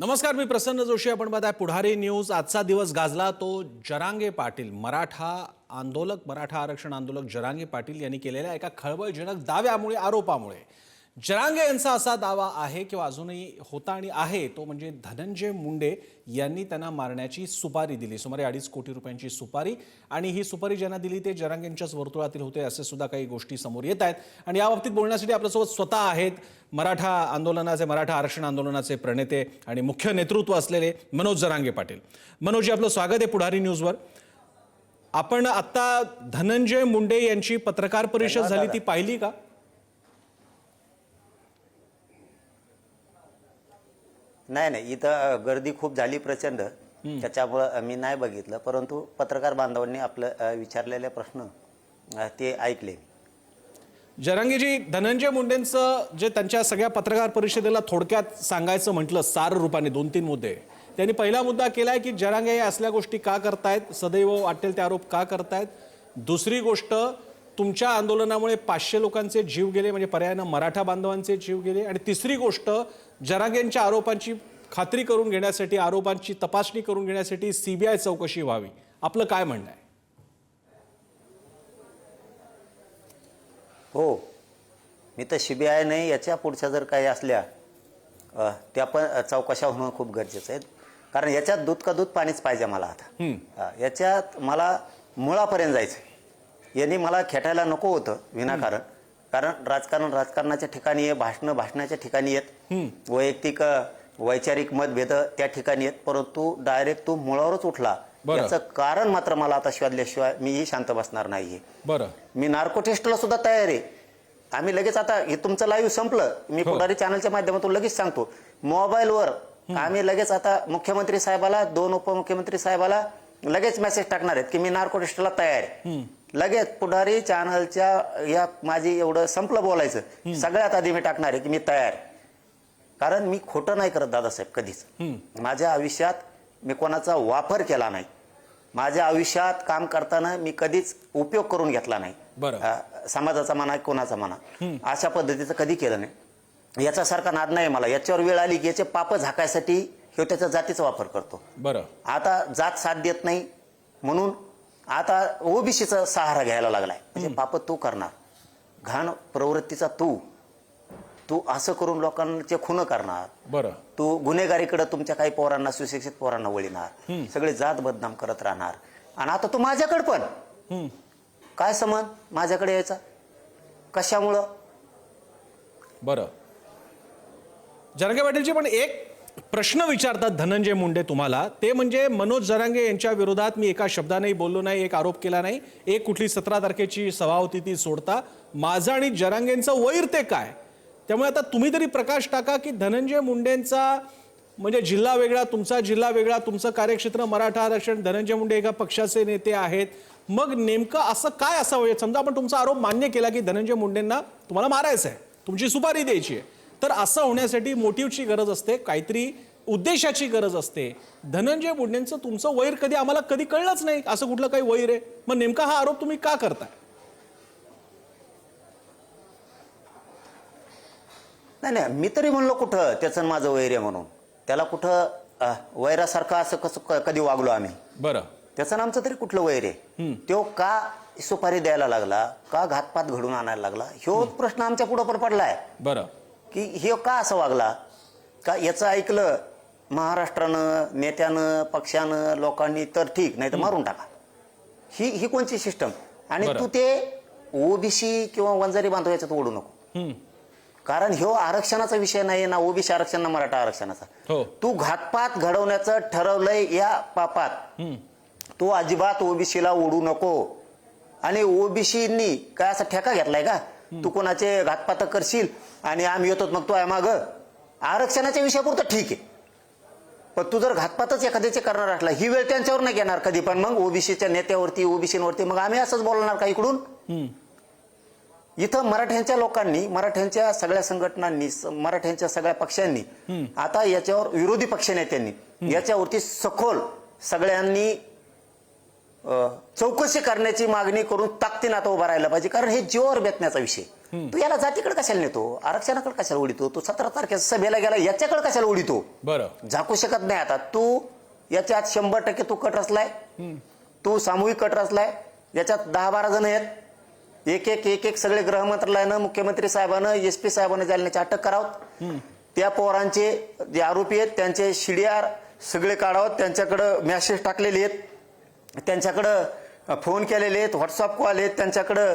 नमस्कार मी प्रसन्न जोशी. आपण बघताय पुढारी न्यूज. आजचा दिवस गाजला तो जरांगे पाटील. मराठा आंदोलक मराठा आरक्षण आंदोलक जरांगे पाटील यांनी केलेल्या एका खळबळजनक दाव्यामुळे आरोपामुळे. जरांगे यांचा असा दावा आहे किंवा अजूनही होता आणि आहे तो म्हणजे धनंजय मुंडे यांनी त्यांना मारण्याची सुपारी दिली. सुमारे अडीच कोटी रुपयांची सुपारी. आणि ही सुपारी ज्यांना दिली ते जरांगेंच्याच वर्तुळातील होते असे सुद्धा काही गोष्टी समोर येत आहेत. आणि या बाबतीत बोलण्यासाठी आपल्यासोबत स्वतः आहेत मराठा आंदोलनाचे मराठा आरक्षण आंदोलनाचे प्रणेते आणि मुख्य नेतृत्व असलेले मनोज जरांगे पाटील. मनोजजी आपलं स्वागत आहे पुढारी न्यूजवर. आपण आता धनंजय मुंडे यांची पत्रकार परिषद झाली ती पाहिली का? नाही नाही इथं गर्दी खूप झाली प्रचंड. त्याच्यामुळं मी नाही बघितलं. परंतु पत्रकार बांधवांनी आपलं विचारलेले प्रश्न ते ऐकले. जरांगेजी धनंजय मुंडेंचं जे त्यांच्या सगळ्या पत्रकार परिषदेला थोडक्यात सांगायचं म्हटलं सार रूपाने दोन तीन मुद्दे. त्यांनी पहिला मुद्दा केलाय की जरांगे या असल्या गोष्टी का करतायत? सदैव वाटेल ते आरोप का करतायत? दुसरी गोष्ट तुमच्या आंदोलनामुळे पाचशे लोकांचे जीव गेले म्हणजे पर्यायानं मराठा बांधवांचे जीव गेले. आणि तिसरी गोष्ट जरांगेंच्या आरोपांची खात्री करून घेण्यासाठी आरोपांची तपासणी करून घेण्यासाठी सीबीआय चौकशी व्हावी. आपलं काय म्हणणं आहे? हो. मी तर सीबीआय नाही याच्या पुढच्या जर काही असल्या त्या पण चौकशा होणं खूप गरजेचं आहे. कारण याच्यात दूध का दूध पाणीच पाहिजे मला आता. याच्यात मला मुळापर्यंत जायचं यांनी मला खेटायला नको होतं विनाकारण. कारण राजकारण राजकारणाच्या ठिकाणी आहे भाषणं भाषणाच्या ठिकाणी येत वैयक्तिक वैचारिक मतभेद त्या ठिकाणी येत परंतु डायरेक्ट तू मुळावरच उठला. याचं कारण मात्र मला आता शोधल्याशिवाय मीही शांत बसणार नाहीये. बरं. मी नार्को टेस्टला सुद्धा तयार आहे. आम्ही लगेच आता हे तुमचं लाईव्ह संपलं. मी हो. पुढारी चॅनलच्या माध्यमातून लगेच सांगतो. मोबाईलवर आम्ही लगेच आता मुख्यमंत्री साहेबाला दोन उपमुख्यमंत्री साहेबाला लगेच मेसेज टाकणार आहेत की मी नार्को टेस्टला तयार आहे. लगेच पुढारी चॅनलच्या या माझी एवढं संपलं बोलायचं. सगळ्यात आधी मी टाकणार आहे की मी तयार. कारण मी खोटं नाही करत दादासाहेब कधीच. माझ्या आयुष्यात मी कोणाचा वापर केला नाही. माझ्या आयुष्यात काम करताना मी कधीच उपयोग करून घेतला नाही. समाजाचा म्हणा कोणाचा म्हणा. अशा पद्धतीचं कधी केलं नाही. याच्यासारखा नाद नाही मला. याच्यावर वेळ आली की याचे पाप झाकायसाठी ह्यो त्याच्या जातीचा वापर करतो. बरं. आता जात साथ देत नाही म्हणून आता ओबीसीचा सहारा घ्यायला लागलाय. म्हणजे पाप तू करणार. घाण प्रवृत्तीचा तू. तू असं करून लोकांचे खुन करणार. बरं. तू गुन्हेगारीकडे तुमच्या काही पोरांना सुशिक्षित पोरांना वळिणार. सगळे जात बदनाम करत राहणार. आणि आता तू माझ्याकडे पण. काय समज माझ्याकडे यायचा? कशामुळं? बरं. जरांगे पाटीलजी पण एक प्रश्न विचारतात धनंजय मुंडे तुम्हाला. ते म्हणजे मनोज जरांगे यांच्या विरोधात मी एका शब्दानेही बोललो नाही एक आरोप केला नाही. एक कुठली सतरा तारखेची सभा होती ती सोडता. माझं आणि जरांगेंचं वैर ते काय? त्यामुळे आता तुम्ही तरी प्रकाश टाका की धनंजय मुंडेंचा म्हणजे जिल्हा वेगळा तुमचा जिल्हा वेगळा तुमचं कार्यक्षेत्र मराठा आरक्षण धनंजय मुंडे एका पक्षाचे नेते आहेत. मग नेमकं असं काय असावं? समजा आपण तुमचा आरोप मान्य केला की धनंजय मुंडेंना तुम्हाला मारायचं आहे तुमची सुपारी द्यायची आहे. तर असं होण्यासाठी मोटिव्हची गरज असते काहीतरी उद्देशाची गरज असते. धनंजय मुंडेंचं तुमचं वैर कधी आम्हाला कधी कळलंच नाही असं कुठलं काही वैर आहे? मग नेमका हा आरोप तुम्ही का करताय? नाही नाही मी तरी म्हणलो कुठं त्याचं माझं वैर आहे म्हणून. त्याला कुठं वैरासारखं असं कसं कधी वागलो आम्ही? बरं. त्याचं आमचं तरी कुठलं वैर आहे? तो का सुपारी द्यायला लागला का घातपात घडून आणायला लागला ह्यो प्रश्न आमच्या पुढं पण पडलाय. बरं. की हे का असं वागला? का याचं ऐकलं महाराष्ट्रानं नेत्यानं पक्षानं लोकांनी तर ठीक नाही तर मारून टाका. ही ही कोणची सिस्टम आणि. तू ते ओबीसी किंवा वंजारी बांधव याच्यात ओढू नको. कारण ह्यो आरक्षणाचा विषय नाही ना ओबीसी आरक्षण ना मराठा आरक्षणाचा. हो. तू घातपात घडवण्याचं ठरवलंय या पापात. तू अजिबात ओबीसीला ओढू नको. आणि ओबीसीनी काय असा ठेका घेतलाय का? तू कोणाचे घातपात करशील? आणि आम्ही येतो मग तू आहे माग. आरक्षणाच्या विषयापुरतं ठीक आहे. पण तू जर घातपातच एखाद्याचे करणार असला ही वेळ त्यांच्यावर नाही घेणार कधी. पण मग ओबीसीच्या नेत्यावरती ओबीसीवरती मग आम्ही असंच बोलणार का इकडून? इथं मराठ्यांच्या लोकांनी मराठ्यांच्या सगळ्या संघटनांनी मराठ्यांच्या सगळ्या पक्षांनी आता याच्यावर विरोधी पक्षनेत्यांनी याच्यावरती सखोल सगळ्यांनी चौकशी करण्याची मागणी करून ताकदीनं आता उभा राहायला पाहिजे. कारण हे जीवावर बेतण्याचा विषय तू याला जातीकडे कशाला नेतो? आरक्षणाकडे कशाला उडीतो तू सतरा तारखेच्या सभेला गेला याच्याकडे कशाला उडीतो बरं. झाकू शकत नाही आता. तू याच्यात शंभर टक्के तू कट रचलाय. तू सामूहिक कट रचलाय. याच्यात दहा बारा जण आहेत. एक एक एक एक सगळे गृह मंत्रालयानं मुख्यमंत्री साहेबानं एस पी साहेबांना जालन्याची अटक करावं. त्या पोरांचे जे आरोपी आहेत त्यांचे शिडिआर सगळे काढावं. त्यांच्याकडं मॅसेज टाकलेले आहेत. त्यांच्याकडं फोन केलेले आहेत व्हॉट्सअप कॉल आहेत. त्यांच्याकडं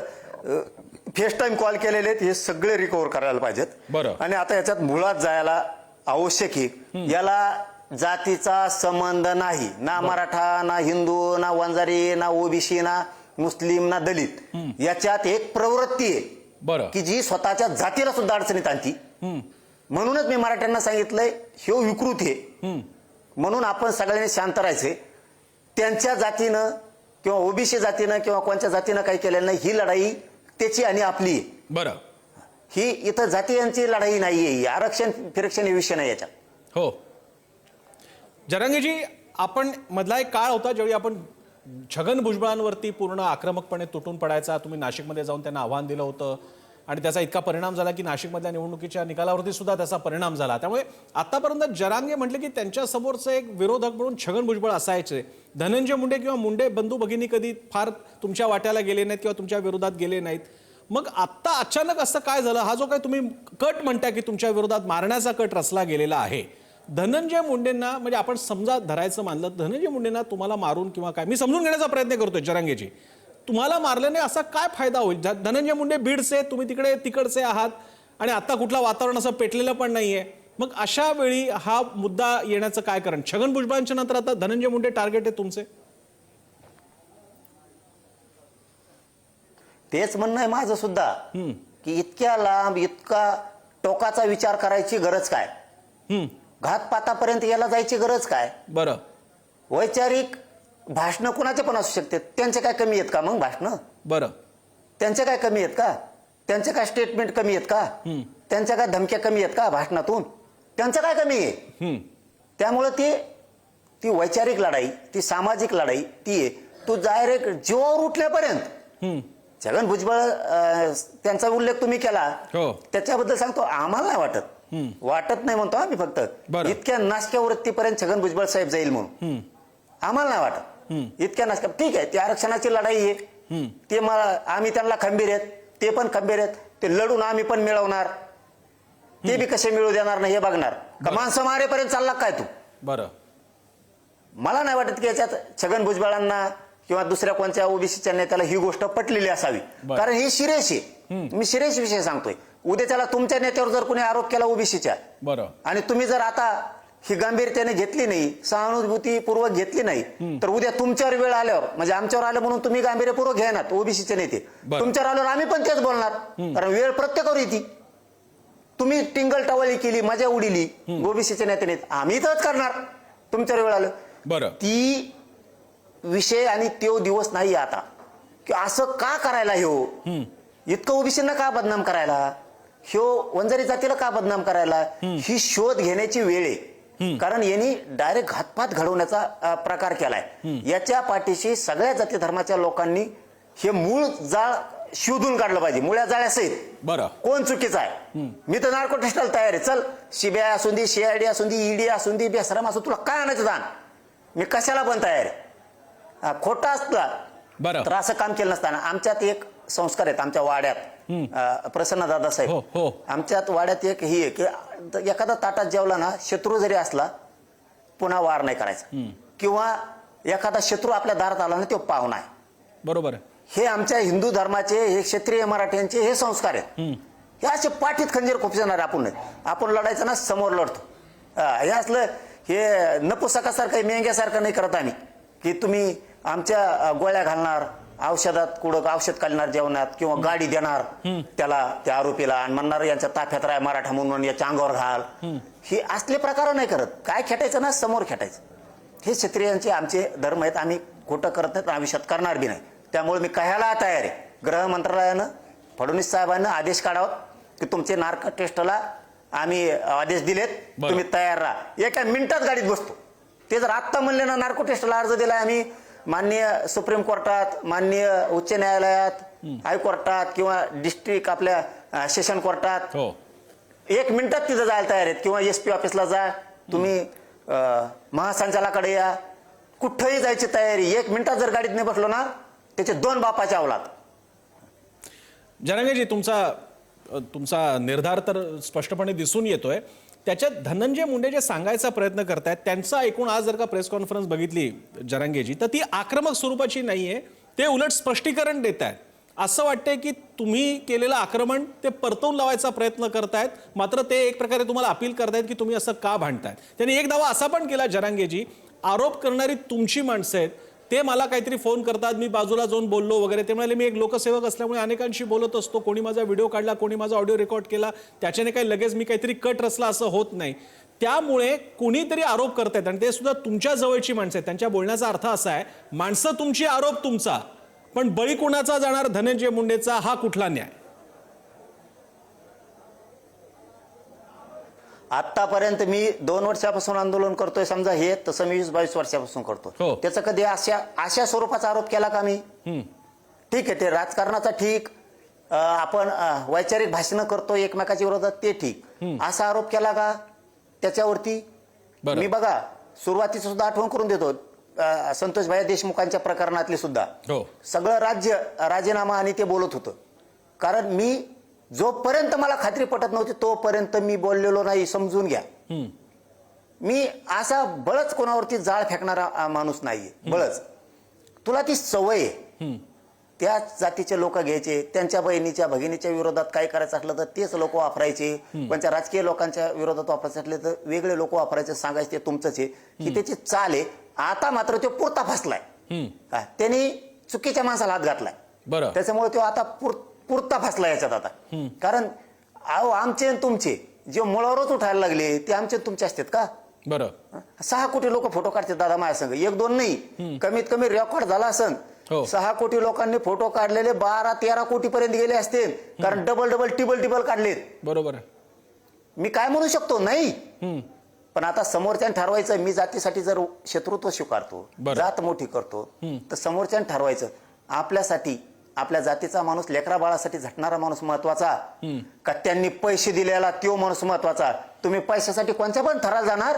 फेस टाईम कॉल केलेले आहेत हे सगळे रिकव्हर करायला पाहिजेत. बरं. आणि आता याच्यात मुळात जायला आवश्यक आहे. याला जातीचा संबंध नाही. ना मराठा ना हिंदू ना वंजारी ना ओबीसी ना मुस्लिम ना दलित. याच्यात एक प्रवृत्ती आहे बरं. की जी स्वतःच्या जातीला सुद्धा अडचणीत आणती. म्हणूनच मी मराठ्यांना सांगितलंय ह्यो विकृत आहे. म्हणून आपण सगळ्यांनी शांत राहायचे त्यांच्या जातीनं किंवा ओबीसी जातीनं किंवा कोणत्या जातीनं काही केलेलं नाही ही लढाई त्याची आणि आपली. बरं. ही इथं जातीयांची लढाई नाहीये. ही आरक्षण फिरक्षण हे विषय नाही याच्यात. हो. जरांगीजी आपण मधला एक काळ होता ज्यावेळी आपण छगन भुजबळांवरती पूर्ण आक्रमकपणे तुटून पडायचा तुम्ही नाशिकमध्ये जाऊन त्यांना आव्हान दिलं होतं. आणि त्याचा इतका परिणाम झाला की नाशिकमधल्या निवडणुकीच्या निकालावरती सुद्धा त्याचा परिणाम झाला. त्यामुळे आतापर्यंत जरांगे म्हटले की त्यांच्या समोरचं एक विरोधक म्हणून छगन भुजबळ असायचे. धनंजय मुंडे किंवा मुंडे बंधू भगिनी कधी फार तुमच्या वाट्याला गेले नाहीत किंवा तुमच्या विरोधात गेले नाहीत. मग आत्ता अचानक असं काय झालं? हा जो काय तुम्ही कट म्हणता की तुमच्या विरोधात मारण्याचा कट रचला गेलेला आहे. धनंजय मुंडेंना म्हणजे आपण समजा धरायचं मानलं धनंजय मुंडेंना तुम्हाला मारून किंवा काय मी समजून घेण्याचा प्रयत्न करतोय जरांगेची. तुम्हाला मारल्याने असा काय फायदा होईल? धनंजय मुंडे बीडचे तुम्ही तिकडे तिकडचे आहात आणि आता कुठलं वातावरण असं पेटलेलं पण नाहीये. मग अशा वेळी हा मुद्दा येण्याचं काय कारण? छगन भुजबळांच्या नंतर आता धनंजय मुंडे टार्गेट आहे तुमचे. तेच म्हणणं आहे माझं सुद्धा. की इतक्या लांब इतका टोकाचा विचार करायची गरज काय? हम्म, घातपातापर्यंत याला जायची गरज काय? बरं. वैचारिक भाषणं कुणाचे पण असू शकते. त्यांचे काय कमी आहेत का मग भाषणं? बरं. त्यांचे काय कमी आहेत का? त्यांचे काय स्टेटमेंट कमी आहेत का? त्यांच्या काय धमक्या कमी आहेत का भाषणातून? त्यांचं काय कमी आहे? हम्म, त्यामुळे ते ती वैचारिक लढाई ती सामाजिक लढाई ती आहे. तू डायरेक्ट जीवावर उठल्यापर्यंत हम्म, छगन भुजबळ अं, त्यांचा उल्लेख तुम्ही केला. हो. त्याच्याबद्दल सांगतो आम्हाला नाही वाटत. वाटत नाही म्हणतो आम्ही फक्त. बरं. इतक्या नाशक्या वृत्तीपर्यंत छगन भुजबळ साहेब जाईल म्हणून. आम्हाला नाही वाटत. इतक्या नाशक्या ठीक आहे ती आरक्षणाची लढाई आहे. ते मला आम्ही त्यांना खंबीर आहेत. ते पण खंबीर आहेत. ते लढून आम्ही पण मिळवणार. ते बी कसे मिळू देणार नाही हे बघणार. का माणसं मारेपर्यंत चालला काय तू? बरं. मला नाही वाटत की याच्यात छगन किंवा दुसऱ्या कोणत्या ओबीसीच्या नेत्याला ही गोष्ट पटलेली असावी. कारण ही शिरेश आहे. मी शिरेश विषय सांगतोय. उद्या त्याला तुमच्या नेत्यावर जर कोणी आरोप केला ओबीसीच्या बरं. आणि तुम्ही जर आता ही गांभीर्याने घेतली नाही सहानुभूतीपूर्वक घेतली नाही तर उद्या तुमच्यावर वेळ आल्यावर म्हणजे आमच्यावर आलं म्हणून तुम्ही गांभीर्यपूर्वक घेणार ओबीसीचे नेते. तुमच्यावर आल्यावर आम्ही पण तेच बोलणार कारण वेळ प्रत्येकावर येते. तुम्ही टिंगल टवाली केली मजा उडिली ओबीसीच्या नेत्याने आम्ही तरच करणार. तुमच्यावर वेळ आलं. बरं. ती विषय आणि तो दिवस नाही आता. की असं का करायला ह्यो? इतकं ओबीसींना का बदनाम करायला? ह्यो वंजारी जातीला का बदनाम करायला? ही शोध घेण्याची वेळ आहे. कारण यांनी डायरेक्ट घातपात घडवण्याचा प्रकार केलाय. याच्या पाठीशी सगळ्या जाती धर्माच्या लोकांनी हे मूळ जाळ शोधून काढलं पाहिजे. मुळ्या जाळ्यासहित. बरं. कोण चुकीचा आहे? मी तर नार्को टेस्टाला तयार आहे. चल सीबीआय असून दे सीआयडी असून दे ईडी असून दे बेसरम असू तुला काय आणायचं दान? मी कशाला पण तयार आहे? हा, खोटा असता बरं. तर असं काम केलं नसताना आमच्यात एक संस्कार आहेत आमच्या वाड्यात. प्रसन्न दादा हो, साहेब. हो. आमच्यात वाड्यात एक ही आहे की एखादा ताटात जेवला ना शत्रू जरी असला पुन्हा वार नाही करायचा. किंवा एखादा शत्रू आपल्या दारात आला ना तो पाहुणा आहे बरोबर. आहे हे आमच्या हिंदू धर्माचे हे क्षत्रिय मराठ्यांचे हे संस्कार आहेत. हे असे पाठीत खंजीर खुपसणार आपण नाही. आपण लढायचं ना समोर लढतो. हा, हे असलं हे नपुसकासारखं मेंग्यासारखं नाही करत आम्ही. की तुम्ही आमच्या अ, गोळ्या घालणार औषधात कुठं औषध घालणार जेवणात किंवा गाडी देणार त्याला त्या आरोपीला आणि म्हणणार यांच्या ताफ्यात राय मराठा म्हणून याच्या अंगावर घाल. हे असले प्रकार नाही करत. काय खेटायचं ना? समोर खेटायचं. हे क्षत्रियांचे आमचे धर्म आहेत. आम्ही खोटं करत नाहीत आयुष्यात करणार बी नाही. त्यामुळे मी कहायला तयार आहे? गृह मंत्रालयानं फडणवीस साहेबांना आदेश काढावा की तुमचे नार्क टेस्टला आम्ही आदेश दिलेत. तुम्ही तयार राहा. एका मिनिटात गाडीत बसतो. ते जर आत्ता म्हणले ना नार्को टेस्टला अर्ज दिलाय आम्ही माननीय सुप्रीम कोर्टात माननीय उच्च न्यायालयात हायकोर्टात किंवा डिस्ट्रिक्ट आपल्या सेशन कोर्टात. हो. एक मिनिटात तिथं जायला तयार आहेत किंवा एस पी ऑफिसला जा. तुम्ही अं, महासंचालकाकडे या. कुठंही जायची तयारी एक मिनिटात जर गाडीत नाही बसलो ना त्याचे दोन बापाचे अवलाद. जनांगेजी तुमचा तुमचा निर्धार तर स्पष्टपणे दिसून येतोय. त्याच्यात धनंजय मुंडे जे सांगायचा प्रयत्न करतायत त्यांचा ऐकून आज जर का प्रेस कॉन्फरन्स बघितली जरांगेजी तर ती आक्रमक स्वरूपाची नाही आहे ते उलट स्पष्टीकरण देत आहेत असं वाटतंय की तुम्ही केलेलं आक्रमण ते परतवून लावायचा प्रयत्न करतायत. मात्र ते एक प्रकारे तुम्हाला अपील करतायत की तुम्ही असं का भांडतायत? त्यांनी एक दावा असा पण केला जरांगेजी आरोप करणारी तुमची माणसं आहेत ते मला काहीतरी फोन करतात. मी बाजूला जाऊन बोललो वगैरे. ते म्हणाले मी एक लोकसेवक असल्यामुळे अनेकांशी बोलत असतो. कोणी माझा व्हिडिओ काढला कोणी माझा ऑडिओ रेकॉर्ड केला. त्याच्याने काही लगेच मी काहीतरी कट रचला असं होत नाही. त्यामुळे कुणीतरी आरोप करतायत आणि ते सुद्धा तुमच्या जवळची माणसं आहेत. त्यांच्या बोलण्याचा अर्थ असा आहे माणसं तुमची आरोप तुमचा पण बळी कुणाचा जाणार? धनंजय मुंडेचा हा कुठला न्याय? आतापर्यंत मी दोन वर्षापासून आंदोलन करतोय समजा हे तसं मी वीस बावीस वर्षापासून हो. करतो त्याचा कधी अशा अशा स्वरूपाचा आरोप केला का मी? ठीक आहे ते राजकारणाचा ठीक आपण वैचारिक भाषणं करतो एकमेकाच्या विरोधात ते ठीक. असा आरोप केला का त्याच्यावरती. मी बघा सुरुवातीचं सुद्धा आठवण करून देतो संतोष भाई देशमुखांच्या प्रकरणातली सुद्धा. हो. सगळं राज्य राजीनामा आणि ते बोलत होतं. कारण मी जोपर्यंत मला खात्री पटत नव्हती तोपर्यंत मी बोललेलो नाही समजून घ्या. मी असा बळच कोणावरती जाळ फेकणारा माणूस नाहीये. बळच. तुला ती सवय आहे. त्या जातीचे लोक घ्यायचे त्यांच्या बहिणीच्या भगिनीच्या विरोधात काय करायचं असलं तर तेच लोक वापरायचे. पण त्या राजकीय लोकांच्या विरोधात वापरायचे असले तर वेगळे लोक वापरायचे सांगायचे ते तुमचंच आहे. की त्याची चाल आहे. आता मात्र तो पुरता फसलाय. त्यांनी चुकीच्या माणसाला हात घातलाय. बरं. त्याच्यामुळे तो आता पुर- पुरता फसला याच्यात आता. कारण अहो आमचे आणि तुमचे जे मुळावरच उठायला लागले ते आमचे आणि तुमचे असतात का? बरं. सहा कोटी लोक फोटो काढतात दादा माझ्या संग. एक दोन नाही. कमीत कमी रेकॉर्ड झाला असन. हो. सहा कोटी लोकांनी फोटो काढलेले बारा तेरा कोटी पर्यंत गेले असतील कारण डबल डबल टिबल टिबल काढलेत. बरोबर आहे. मी काय म्हणू शकतो? नाही. हम्म. पण आता समोरच्याने ठरवायचं मी जातीसाठी जर शत्रुत्व स्वीकारतो बरं. जात मोठी करतो तर समोरच्याने ठरवायचं आपल्यासाठी आपल्या जातीचा माणूस लेकरा बाळासाठी झटणारा माणूस महत्त्वाचा. का त्यांनी पैसे दिलेला तो माणूस महत्त्वाचा. तुम्ही पैशासाठी कोणत्या पण थराला जाणार?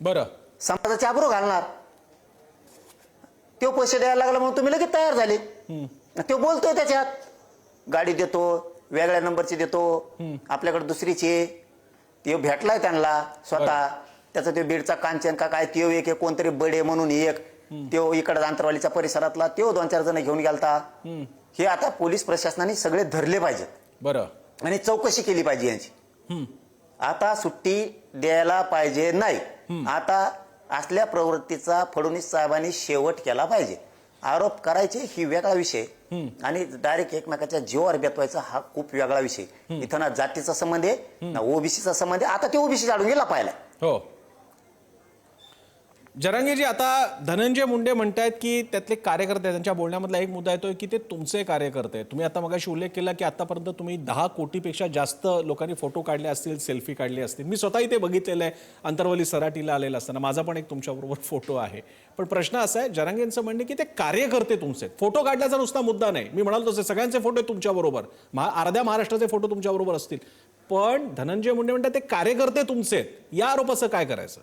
बरं. समाजाचे आबरू घालणार. तो पैसे द्यायला लागला म्हणून तुम्ही लगेच तयार झाले. तो बोलतोय त्याच्यात. गाडी देतो वेगळ्या नंबरची देतो. आपल्याकडे दुसरीची. ते भेटलाय त्यांना स्वतः. त्याचा तो बीडचा कांचन का काय त्यो एक कोणतरी बडे म्हणून एक. त्यो इकडे आंतरवालीच्या परिसरातला त्यो दोन चार जण घेऊन गेलता. हे आता पोलीस प्रशासनाने सगळे धरले पाहिजेत. बरं. आणि चौकशी केली पाहिजे यांची. आता सुट्टी द्यायला पाहिजे नाही. आता असल्या प्रवृत्तीचा फडणवीस साहेबांनी शेवट केला पाहिजे. आरोप करायचे ही वेगळा विषय. आणि डायरेक्ट एकमेकाच्या जीवावर बेतवायचा हा खूप वेगळा विषय. इथं ना जातीचा संबंध आहे ना ओबीसीचा संबंध आहे. आता ते ओबीसी जाडून गेला पाहिला हो. जरांगेजी आता धनंजय मुंडे म्हणतायत की त्यातले कार्यकर्ते त्यांच्या बोलण्यामधला एक मुद्दा येतोय की ते तुमचे कार्यकर्ते आहेत. तुम्ही आता मगाशी उल्लेख केला की आतापर्यंत तुम्ही दहा कोटीपेक्षा जास्त लोकांनी फोटो काढले असतील सेल्फी काढले असतील. मी स्वतःही ते बघितलेलं आहे अंतरवली सराटीला आलेलं असताना. माझा पण एक तुमच्याबरोबर फोटो आहे. पण प्रश्न असा आहे जरांगेंचं म्हणणे की ते कार्यकर्ते तुमचे आहेत. फोटो काढण्याचा नुसता मुद्दा नाही. मी म्हणालो तसे सगळ्यांचे फोटो आहेत तुमच्याबरोबर. महा अर्ध्या महाराष्ट्राचे फोटो तुमच्याबरोबर असतील. पण धनंजय मुंडे म्हणतात ते कार्यकर्ते तुमचे आहेत. या आरोपाचं काय करायचं?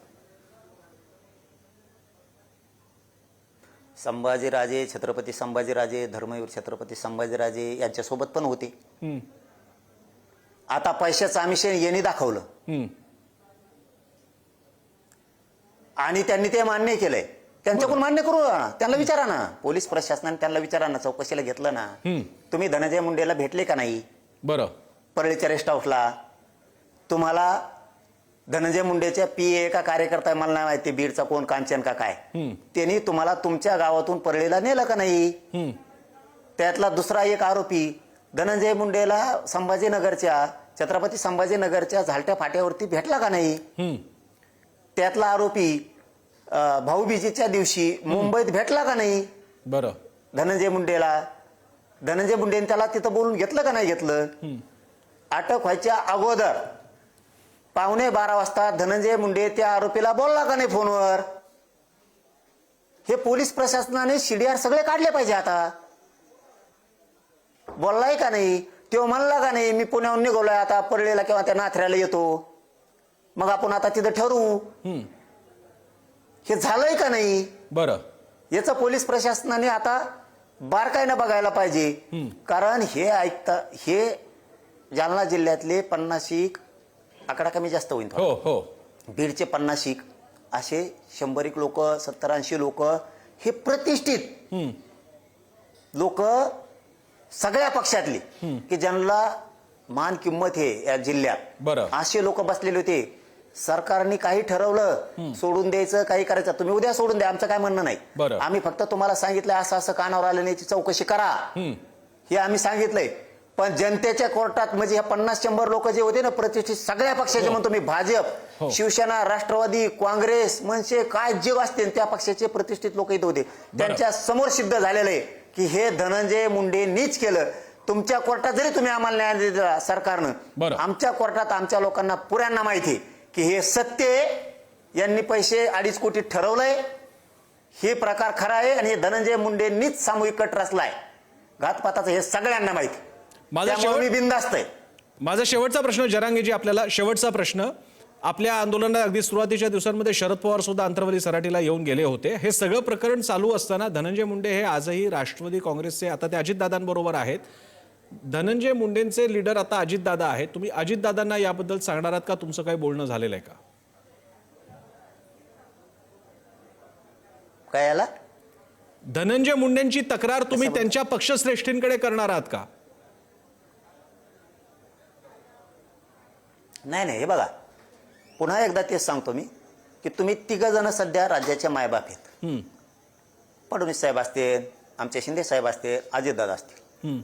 संभाजीराजे छत्रपती संभाजीराजे धर्मवीर छत्रपती संभाजीराजे यांच्यासोबत पण होते. आता पैशाचं आमिष यांनी दाखवलं. आणि त्यांनी ते मान्य केलंय. त्यांच्याकडून मान्य करू ना. त्यांना विचारा ना. पोलीस प्रशासनाने त्यांना विचारा ना. चौकशीला घेतलं ना. तुम्ही धनंजय मुंडेला भेटले का नाही? बरं. परळीच्या रेस्ट हाऊसला तुम्हाला धनंजय मुंडेच्या पी ए का कार्यकर्ता आहे मला नाही माहिती बीडचा कोण कांचन का काय. हम्म. त्यांनी तुम्हाला तुमच्या गावातून परळीला नेलं का नाही? हम्म. त्यातला दुसरा एक आरोपी धनंजय मुंडेला संभाजीनगरच्या छत्रपती संभाजीनगरच्या झालट्या फाट्यावरती भेटला का नाही? हम्म. त्यातला आरोपी अं, भाऊबीजेच्या दिवशी मुंबईत भेटला का नाही? बरं. धनंजय मुंडेला. धनंजय मुंडेने त्याला तिथं बोलून घेतलं का नाही घेतलं? अटक व्हायच्या अगोदर पावणे बारा वाजता धनंजय मुंडे त्या आरोपीला बोलला का नाही फोनवर? हे पोलीस प्रशासनाने सीडीआर सगळे काढले पाहिजे आता. बोललाय का नाही? तो म्हणला का नाही मी पुण्याहून निघालोय आता परळीला किंवा त्या नाथऱ्याला येतो. मग आपण आता तिथं ठरवू. हे झालंय का नाही? बरं. याचं पोलीस प्रशासनाने आता बारकाईनं बघायला पाहिजे. कारण हे ऐकता हे जालना जिल्ह्यातले पन्नाशिक आकडा कमी जास्त होईल हो हो. बीडचे पन्नाशिक असे शंभर एक लोक सत्तर ऐंशी लोक हे प्रतिष्ठित. लोक सगळ्या पक्षातली की ज्यांना मान किंमत आहे या जिल्ह्यात. बरं. असे लोक बसलेले होते. सरकारने काही ठरवलं सोडून द्यायचं काही करायचं. तुम्ही उद्या सोडून द्या आमचं काय म्हणणं नाही. आम्ही फक्त तुम्हाला सांगितलं असं असं कानावर आलं नाही चौकशी करा. हे आम्ही सांगितलंय. पण जनतेच्या कोर्टात म्हणजे ह्या पन्नास शंभर लोक जे होते ना प्रतिष्ठित सगळ्या पक्षाचे म्हणतो मी भाजप हो. शिवसेना राष्ट्रवादी काँग्रेस मनसे काय जग असतील त्या पक्षाचे प्रतिष्ठित लोक इथे होते. त्यांच्यासमोर सिद्ध झालेलं आहे की हे धनंजय मुंडे नीच केलं. तुमच्या कोर्टात जरी तुम्ही आम्हाला न्याय दिला सरकारनं. आमच्या कोर्टात आमच्या लोकांना पुऱ्यांना माहिती आहे की हे सत्य यांनी पैसे अडीच कोटी ठरवलंय. हे प्रकार खरा आहे आणि हे धनंजय मुंडेंनीच सामूहिक कट रचलाय. घातपाताचं हे सगळ्यांना माहिती माझा त्यामुळे मी शेवट बिंदास्त आहे. माझा शेवटचा प्रश्न जरांगेजी आपल्याला शेवटचा प्रश्न. आपल्या आंदोलनात अगदी सुरुवातीच्या दिवसांमध्ये शरद पवार सुद्धा अंतर्वली सराटीला येऊन गेले होते. हे सगळं प्रकरण चालू असताना धनंजय मुंडे हे आजही राष्ट्रवादी काँग्रेसचे आता ते अजितदादांबरोबर आहेत. धनंजय मुंडेंचे लीडर आता अजितदादा आहेत. तुम्ही अजितदादांना याबद्दल सांगणार आहात का? तुमचं काही बोलणं झालेलं आहे का? काय याला? धनंजय मुंडेंची तक्रार तुम्ही त्यांच्या पक्षश्रेष्ठींकडे करणार आहात का? नाही नाही हे बघा. पुन्हा एकदा तेच सांगतो मी की तुम्ही तिघ जण सध्या राज्याचे मायबाप आहेत. हम्म, फडणवीस साहेब असतील आमचे शिंदे साहेब असतील अजितदादा असतील. हम्म,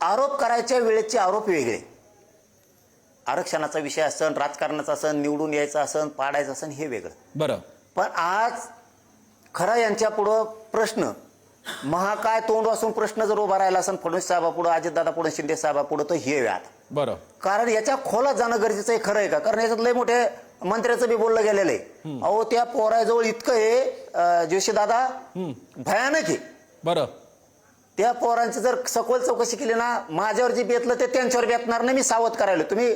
आरोप करायच्या वेळेचे आरोप वेगळे. आरक्षणाचा विषय असन राजकारणाचा असन निवडून यायचा असन पाडायचा असन हे वेगळं. बरं. पण आज खरा यांच्या पुढं प्रश्न महाकाय तोंड वाचून प्रश्न जर उभा राहिला असेल फडणवीस साहेबापुढं अजितदादा पुढे शिंदे साहेबापुढं तर हे व्यात बरं. कारण याच्या खोलात जाणं गरजेचं आहे खरं आहे का? कारण याच्यात लय मोठे मंत्र्याचं बी बोललं गेलेलं आहे. अहो त्या पोराजवळ इतकं आहे जोशी दादा भयानक आहे. बरं. त्या पोरांची जर सखोल चौकशी केली ना माझ्यावर जे बेतलं ते त्यांच्यावर बेतणार नाही मी सावध करायला. तुम्ही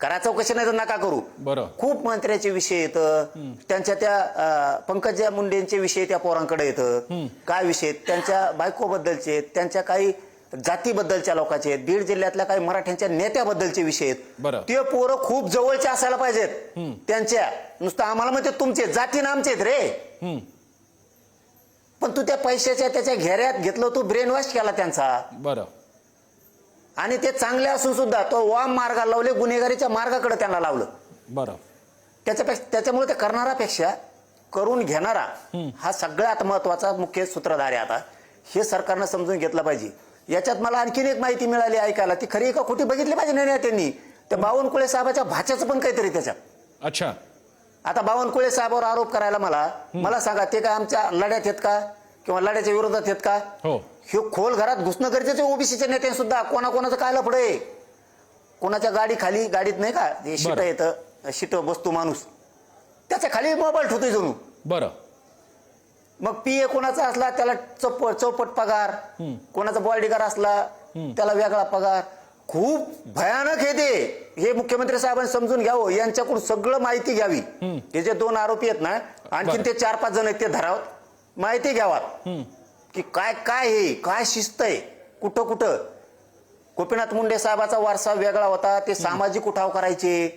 करा चौकशी नाही तर नका करू. बरं. खूप मंत्र्याचे विषय येतं. त्यांच्या त्या पंकजा मुंडेंचे विषय त्या पोरांकडे येतं. काय विषय आहेत? त्यांच्या बायकोबद्दलचे त्यांच्या काही जातीबद्दलच्या लोकांचे आहेत. बीड जिल्ह्यातल्या काही मराठ्यांच्या नेत्याबद्दलचे विषय. आहेत. ते पोरं खूप जवळचे असायला पाहिजेत. त्यांच्या. नुसतं आम्हाला म्हणते तुमचे जाती नामचे आहेत रे. पण तू त्या पैशाच्या त्याच्या घेऱ्यात घेतलं तू ब्रेन वॉश केला त्यांचा. बरं. आणि ते चांगले असून सुद्धा तो वाम मार्गाला लावले गुन्हेगारीच्या मार्गाकडे त्यांना लावलं. बरं. त्याच्यापेक्षा त्याच्यामुळे ते करणारापेक्षा करून घेणारा हा सगळ्यात महत्त्वाचा मुख्य सूत्रधार आहे आता. हे सरकारनं समजून घेतलं पाहिजे. याच्यात मला आणखीन एक माहिती मिळाली ऐकायला. ती खरी का खोटी बघितली पाहिजे नाही त्यांनी. त्या बावनकुळे साहेबाच्या भाच्याचं पण काहीतरी त्याच्यात. अच्छा. आता बावनकुळे साहेबावर आरोप करायला मला मला सांगा ते काय आमच्या लढ्यात आहेत का? किंवा लढ्याच्या विरोधात आहेत का? हो. हे खोल घरात घुसणं गरजेचं ओबीसीच्या नेते सुद्धा. कोणाकोणाचं काय लफडे कोणाच्या गाडी खाली? गाडीत नाही का? ते शिट. येतं शिट बसतो माणूस. त्याच्याखाली मोबाईल ठेवतोय जणू. बरं. मग पी ए कोणाचा असला त्याला चौपट चौपट पगार. कोणाचा बॉडीगार असला त्याला वेगळा पगार. खूप भयानक आहे ते. हे मुख्यमंत्री साहेबांनी समजून घ्यावं. यांच्याकडून सगळं माहिती घ्यावी. हे जे दोन आरोपी आहेत ना आणखीन ते चार पाच जण आहेत ते धरावत माहिती घ्यावात की काय काय हे? काय शिस्त आहे? कुठं कुठं? गोपीनाथ मुंडे साहेबाचा वारसा वेगळा होता. ते सामाजिक उठाव करायचे.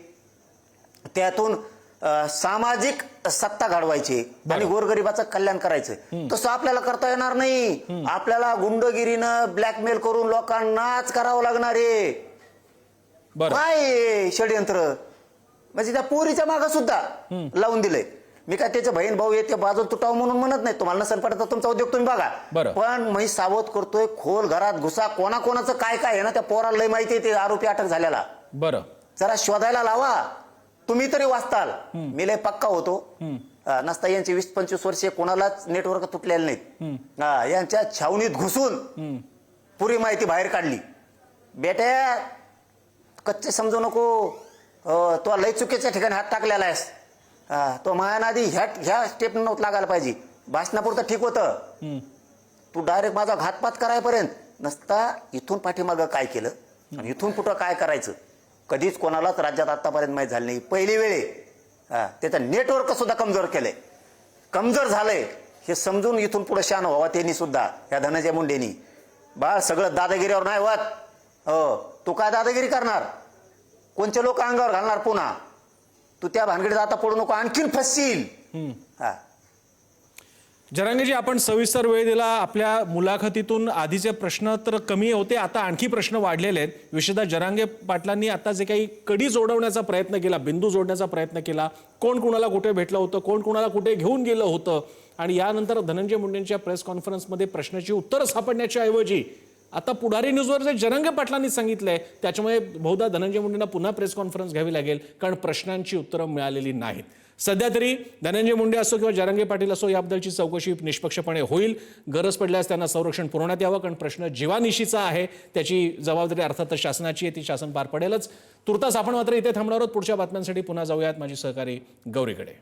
त्यातून अ, सामाजिक सत्ता घडवायची आणि गोरगरिबाचं कल्याण करायचं. तसं आपल्याला करता येणार नाही. आपल्याला गुंडगिरीनं ब्लॅकमेल करून लोकांनाच करावं लागणार आहे. बरं. काय षडयंत्र? म्हणजे त्या पोरीच्या मागं सुद्धा लावून दिलंय. मी काय त्याचे बहीण भाऊ येते बाजू तुटावं म्हणून म्हणत नाही. तुम्हाला नसेल पडत तर तुमचा उद्योग तुम्ही बघा. बरं. पण मी सावध करतोय खोल घरात घुसा. कोणाकोणाचं काय काय आहे ना त्या पोराला लय माहिती आहे ते आरोपी अटक झालेला. बरं. जरा शोधायला लावा. तुम्ही तरी वाचताल. मी लय पक्का होतो. अं, नसता यांचे वीस पंचवीस वर्षे कोणालाच नेटवर्क तुटलेले नाहीत. हा, यांच्या छावणीत घुसून पुरी माहिती बाहेर काढली. बेट्या कच्चे समजू नको. अं, तो लय चुकीच्या ठिकाणी हात टाकलेला आहेस. हा, तो मायानादी ह्या ह्या स्टेप नव्हतं लागायला पाहिजे. भाषणापुरतं ठीक होतं. तू डायरेक्ट माझा घातपात करायपर्यंत नसता इथून पाठीमागं काय केलं आणि इथून कुठं काय करायचं? कधीच कोणालाच राज्यात आतापर्यंत माहीत झालं नाही. पहिली वेळे हा, त्याचं नेटवर्क सुद्धा कमजोर केलंय. कमजोर झालंय. हे समजून इथून पुढे शान व्हावा त्यांनी सुद्धा या धनंजय मुंडेनी. बा सगळं दादागिरीवर नाही होत हो तू काय दादागिरी करणार? कोणते लोक अंगावर घालणार पुन्हा? तू त्या भानगडीत आता पडू नको आणखीन फसशील. हा. जरांगेजी आपण सविस्तर वेळ दिला. आपल्या मुलाखतीतून आधीचे प्रश्न तर कमी होते आता आणखी प्रश्न वाढलेले आहेत. विशेषतः जरांगे पाटलांनी आता जे काही कडी जोडवण्याचा प्रयत्न केला बिंदू जोडण्याचा प्रयत्न केला कोण कुणाला कुठे भेटलं होतं कोण कुणाला कुठे घेऊन गेलं होतं आणि यानंतर धनंजय मुंडेंच्या प्रेस कॉन्फरन्समध्ये प्रश्नाची उत्तरं सापडण्याच्या ऐवजी आता पुढारी न्यूजवर जे जरंगे पाटलांनी सांगितलंय त्याच्यामुळे बहुधा धनंजय मुंडेंना पुन्हा प्रेस कॉन्फरन्स घ्यावी लागेल कारण प्रश्नांची उत्तरं मिळालेली नाहीत. सध्या तरी धनंजय मुंडे असो किंवा जरंगे पाटील असो याबद्दलची चौकशी निष्पक्षपणे होईल. गरज पडल्यास त्यांना संरक्षण पुरवण्यात यावं कारण प्रश्न जीवानिशीचा आहे. त्याची जबाबदारी अर्थातच शासनाची आहे ती शासन पार पडेलच. तुर्तास आपण मात्र इथे थांबणार आहोत. पुढच्या बातम्यांसाठी पुन्हा जाऊयात माझी सहकारी गौरीकडे.